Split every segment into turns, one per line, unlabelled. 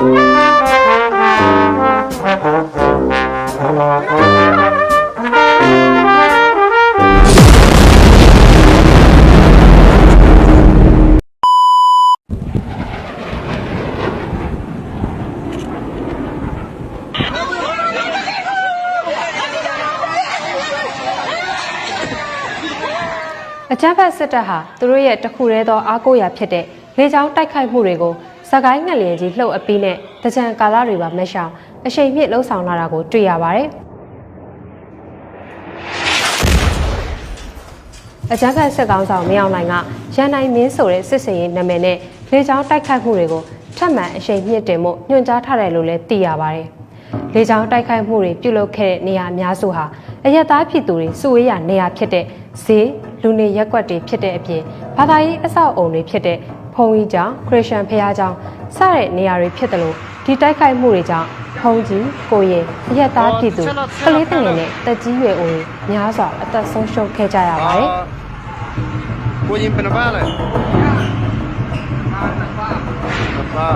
အကြမ်းဖက်စစ်တပ်ဟာသူတို့ရဲ့တခုတည်းသောအားကိုးရာဖြစ်တဲ့လေကြောင်းတိုက်ခိုက်မှုတွေကို စကိုင်းငလျင်ကြီးလှုပ်အပ်ပြီးနဲ့တကြံကာလတွေပါမရှောင်အရှိန်မြင့်လှုပ်ဆောင်လာတာကိုတွေ့ရပါတယ်။အကြမ်းဖက်စစ်ကောင်ဆောင်မင်းအောင်လှိုင်ကရန်နိုင်မင်းဆိုတဲ့စစ်စင်ရေးနာမည်နဲ့လေကြောင်းတိုက်ခိုက်မှုတွေကိုထပ်မံအရှိန်မြင့်တင်မှုညွှန်ကြားထားတယ်လို့လည်းသိရပါတယ်။လေကြောင်းတိုက်ခိုက်မှုတွေပြုလုပ်ခဲ့တဲ့နေရာအများစုဟာအရက်သားပြည်သူတွေစုဝေးရာနေရာဖြစ်တဲ့ဈေးလူနေရက်ကွက်တွေဖြစ်တဲ့အပြင်ဘာသာရေးအဆောက်အုံတွေဖြစ်တဲ့ ဘုံကြီးကျောင်းခရစ်ယာန်ဖခင်ကျောင်းစတဲ့နေရာတွေဖြစ်တယ်လို့ဒီတိုက်ခိုက်မှုတွေကြောင့်ဘုံကြီးကိုရင်အရက်သားပြည်သူကလေးငယ်နဲ့တက်ကြီးရွယ်အိုတွေများစွာအသက်ဆုံးရှုံးခဲ့ကြရပါတယ်။
ကိုရင်ဘယ်နှပါလဲ။ပါ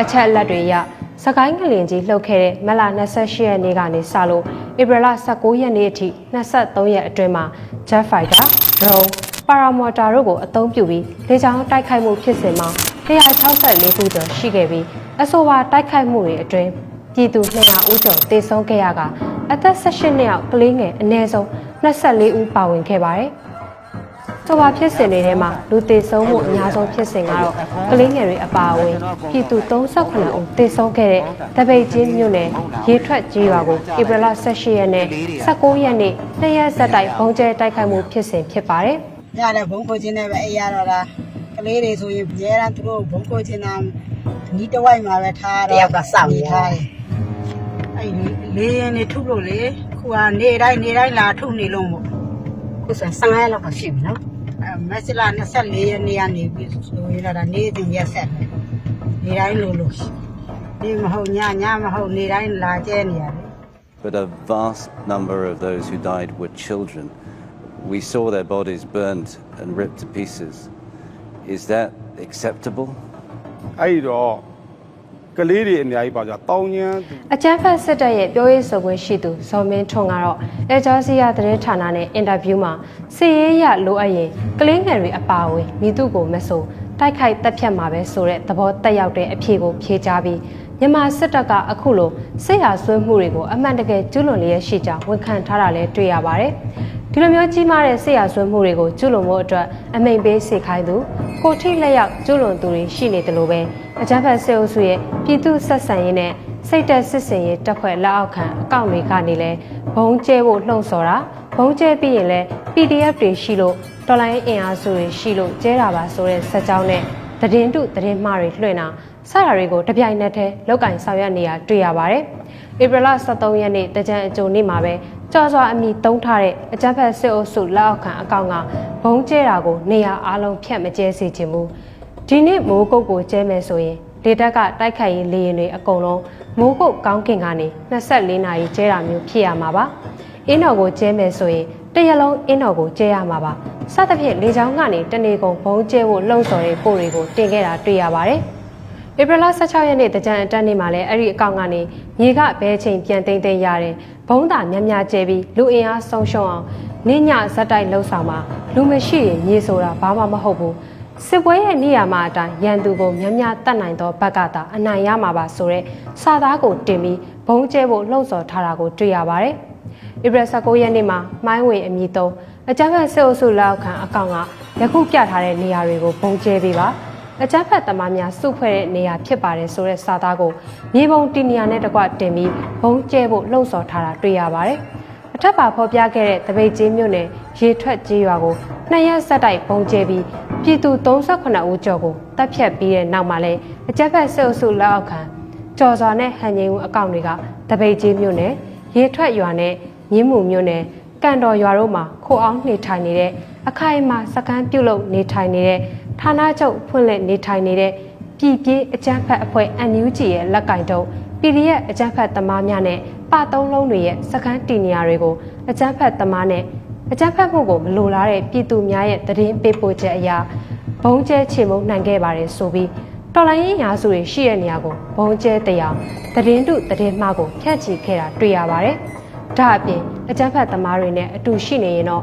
အချက်အလက်တွေရ စကိုင်းကလင်ကြီးလှုပ်ခဲ့တဲ့မလ28ရက်နေ့ကနေစလို့ဧပြီလ19ရက်နေ့အထိ23ရက်အတွင်းမှာ Jet Fighter, Drone, Paramotor တို့ကိုအသုံးပြုပြီးလေကြောင်းတိုက်ခိုက်မှုဖြစ်စဉ်မှာ164ခုကျော်ရှိခဲ့ပြီးအဆိုပါတိုက်ခိုက်မှုတွေအတွင်းပြည်သူ200ဦးကျော်သေဆုံးခဲ့ရကအသက်18နှစ်အောက်ကလေးငယ်အနည်းဆုံး24ဦးပါဝင်ခဲ့ပါတယ်။ ဆိုပါဖြစ်စဉ်တွေထဲမှာလူသေဆုံးမှုအများဆုံးဖြစ်စဉ်ကတော့ကလေးငယ်တွေအပါအဝင်ပြည်သူ38ဦးသေဆုံးခဲ့တဲ့တပိတ်ချင်းမြို့နယ်ရေထွက်ကြီးရွာကိုဧပြီလ18ရက်နဲ့19ရက်နေ့နှစ်ရက်ဆက်တိုက်ဘုံကျဲတိုက်ခိုက်မှုဖြစ်စဉ်ဖြစ်ပါတယ်။
ရတယ်ဘုံကိုချင်းနဲ့ပဲအေးရတော့လားကလေးတွေဆိုရင်ရဲတန်းသူတို့ဘုံကိုချင်းတာနီးတဝိုက်မှာပဲထားတော့တယောက်ကစောင့်နေထားတယ်အဲ့လေးရင်နေထုလို့လေခုကနေတိုင်းနေတိုင်းလာထုနေလို့မို့ခုဆို15ရက်လောက်ကရှိပြီနော် အဲမက်စလာ24ရက်နေ့ကနေပြီးဆိုရတာနေ့တင်ရက်ဆက်နေတိုင်းလို့လို့ဒီမဟုတ်ညညမဟုတ်နေတိုင်းလာကျဲနေရတယ်
but a vast number of those who died were children. We saw their bodies burned and ripped to pieces. Is that acceptable?
အဲ့ဒီတော့ ကလေးတွေအများကြီးပါကြတောင်းညမ်းသူ
အကြမ်းဖက်စစ်တပ်ရဲ့ပြောရေးဆိုခွင့်ရှိသူဇော်မင်းထွန်းကတော့အဂျာစီယာသတင်းဌာနနဲ့အင်တာဗျူးမှာစီရေးရလိုအပ်ရင်ကလင်းငယ်တွေအပါအဝင်မိသူကိုမဆိုတိုက်ခိုက်တက်ဖြတ်မှာပဲဆိုတဲ့သဘောတက်ရောက်တဲ့အဖြေကိုဖြေကြားပြီးမြန်မာစစ်တပ်ကအခုလိုစစ်ရာဆွေးမှုတွေကိုအမှန်တကယ်ကျူးလွန်လျက်ရှိကြောင်းဝန်ခံထားတာလည်းတွေ့ရပါတယ်။ ဒီလိုမျိုးကြီးမားတဲ့စစ်ရာဆွေးမှုတွေကိုကျူးလွန်မှုအတွက်အမိန်ပေးစေခိုင်းသူကိုထိလက်ရောက်ကျူးလွန်သူတွေရှိနေတယ်လို့ပဲအကြမ်းဖက်စစ်အုပ်စုရဲ့ပြည်သူဆက်ဆံရေးနဲ့စိတ်တက်စစ်စင်ရေးတပ်ဖွဲ့လက်အောက်ခံအကောင့်တွေကနေလဲဘုံကျဲဖို့လှုံ့ဆော်တာဘုံကျဲပြီးရင်လဲ PDF တွေရှိလို့တော်လိုင်းအင်အားစုတွေရှိလို့ကျဲတာပါဆိုတဲ့စက်ကြောင်းနဲ့ သတင်းတုသတင်းမှားတွေလွှင့်တာစတာတွေကိုတပြိုင်နက်တည်းလောက်ကင်ဆောင်ရွက်နေတာတွေ့ရပါတယ်။ဧပြီလ23ရက်နေ့တကြံအကြိုနေ့မှာပဲကြော်စွာအမိတုံးထားတဲ့အကြမ်းဖက်စစ်အုပ်စုလက်အောက်ခံအကောင့်ကဘုံကျဲတာကိုနေရာအားလုံးဖြတ်မကျဲစေချင်ဘူး။ဒီနေ့မိုးကုတ်ကိုကျဲမယ်ဆိုရင်လေတက်ကတိုက်ခိုက်ရေးလေရင်တွေအကုန်လုံးမိုးကုတ်ကောင်းကင်ကနေ24နာရီကျဲတာမျိုးဖြစ်ရမှာပါ။အင်းတော်ကိုကျဲမယ်ဆိုရင်တရက်လုံးအင်းတော်ကိုကျဲရမှာပါ။ စသဖြင့်လေချောင်းကနေတနေကုန်ဘုံကျဲဖို့လှုံ့ဆော်တဲ့ပို့တွေကိုတင်ခဲ့တာတွေ့ရပါတယ်။ဧပြီလ16ရက်နေ့တကြံအတက်နေ့မှာလည်းအဲ့ဒီအကောင့်ကနေမြေကဘဲချိန်ပြန်သိမ်းသိမ်းရတယ်။ဘုံတာများများကျဲပြီးလူအင်အားဆုံးရှုံးအောင်နေညဇက်တိုက်လှုပ်ဆောင်မှာလူမရှိရင်မြေဆိုတာဘာမှမဟုတ်ဘူး။စစ်ပွဲရဲ့နေရာမှာအတိုင်းရန်သူကိုများများတတ်နိုင်သောဘက်ကသာအနိုင်ရမှာပါဆိုတော့စာသားကိုတင်ပြီးဘုံကျဲဖို့လှုံ့ဆော်ထားတာကိုတွေ့ရပါတယ်။ ဧပြီ19ရက်နေ့မှာမိုင်းဝင်အမည်သုံးအကြမ်းဖက်စစ်အုပ်စုလက်အောက်ခံအကောင့်ကယခုပြထားတဲ့နေရာတွေကိုဘုံကျဲပေးပါအကြမ်းဖက်သမားများစုဖွဲ့တဲ့နေရာဖြစ်ပါတယ်ဆိုတဲ့စာသားကိုမြေပုံတီနီယာနဲ့တကွတင်ပြီးဘုံကျဲဖို့လှုံ့ဆော်ထားတာတွေ့ရပါတယ်။အထက်ပါဖော်ပြခဲ့တဲ့တပိတ်ချင်းမြို့နယ်ရေထွက်ကြီးရွာကိုနှစ်ရက်ဆက်တိုက်ဘုံကျဲပြီးပြည်သူ38ဦးကျော်ကိုတပ်ဖြတ်ပြီးတဲ့နောက်မှာလည်းအကြမ်းဖက်စစ်အုပ်စုလက်အောက်ခံကြော်စွာနဲ့ဟန်ငိန်ဦးအကောင့်တွေကတပိတ်ချင်းမြို့နယ်ရေထွက်ရွာနဲ့ မြင်းမှုမြို့နယ်ကန်တော်ရွာတို့မှာခိုအောင်နေထိုင်နေတဲ့အခိုင်အမာစကန်းပြုတ်လုံနေထိုင်နေတဲ့ဌာနချုပ်ဖွင့်လှစ်နေထိုင်နေတဲ့ပြည်ပြေးအကြမ်းဖက်အဖွဲ့ NUG ရဲ့လက်ကင်တုပ် PDF အကြမ်းဖက်သမားများနဲ့ပသုံးလုံးတွေရဲ့စကန်းတီနီယာတွေကိုအကြမ်းဖက်သမားနဲ့အကြမ်းဖက်မှုကိုမလိုလားတဲ့ပြည်သူများရဲ့သတင်းပေးပို့ချက်အရဘုံကျဲချေမှုန်းနိုင်ခဲ့ပါတယ်ဆိုပြီးတော်လိုင်းရင်ရာစုတွေရှိတဲ့နေရာကိုဘုံကျဲတရားသတင်းတုသတင်းမှားကိုဖြန့်ချီခဲ့တာတွေ့ရပါတယ်။ ဒါအပြင်အကြမ်းဖက်သမားတွေနဲ့အတူရှိနေရင်တော့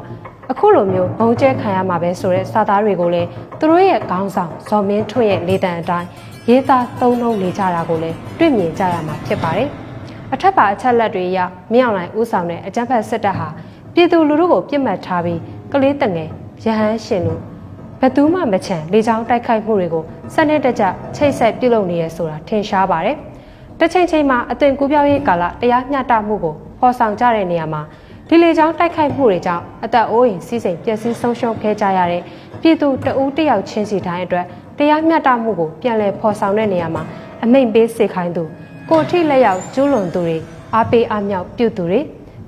အခုလိုမျိုးဘုံကျဲခံရမှာပဲဆိုတဲ့စာသားတွေကိုလည်းသူတို့ရဲ့ခေါင်းဆောင်ဇော်မင်းထွန်းရဲ့လေတံအတိုင်းရေးသားသုံးနှုံးနေကြတာကိုလည်းတွေ့မြင်ကြရမှာဖြစ်ပါတယ်။အထက်ပါအချက်လက်တွေအရမြောင်လိုင်ဥဆောင်တဲ့အကြမ်းဖက်စစ်တပ်ဟာပြည်သူလူထုကိုပြစ်မှတ်ထားပြီးကလေးတငယ်ရဟန်းရှင်လို့ဘယ်သူမှမချန်လေကြောင်းတိုက်ခိုက်မှုတွေကိုစနစ်တကျချိတ်ဆက်ပြုလုပ်နေရဆိုတာထင်ရှားပါတယ်။တစ်ချိန်ချိန်မှာအသွင်ကူးပြောင်းရေးကာလတရားမျှတမှုကို ပေါ်ဆောင်ကြတဲ့နေရာမှာဒီလေကြောင်းတိုက်ခိုက်မှုတွေကြောင့်အသက်အိုးအိမ်စီးစိမ်ပျက်စီးဆုံးရှုံးခဲ့ကြရတဲ့ပြည်သူတဦးတစ်ယောက်ချင်းစီတိုင်းအတွက်တရားမျှတမှုကိုပြန်လည်ဖော်ဆောင်တဲ့နေရာမှာအမိန့်ပေးစေခိုင်းသူကိုယ်ထိလက်ရောက်ကျူးလွန်သူတွေအားပေးအားမြောက်ပြုသူတွေ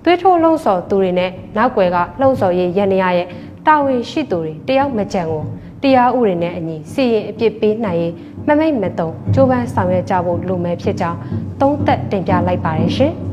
သွေးထိုးလှုံ့ဆော်သူတွေနဲ့နောက်ွယ်ကလှုံ့ဆော်ရေးရန်နေရရဲ့တာဝန်ရှိသူတွေတယောက်မကြံကိုတရားဥပဒေနဲ့အညီစီရင်အပြစ်ပေးနိုင်ရေးမမိတ်မတုံကြိုးပမ်းဆောင်ရွက်ကြဖို့လိုမယ်ဖြစ်ကြောင်းသုံးသက်တင်ပြလိုက်ပါတယ်ရှင်။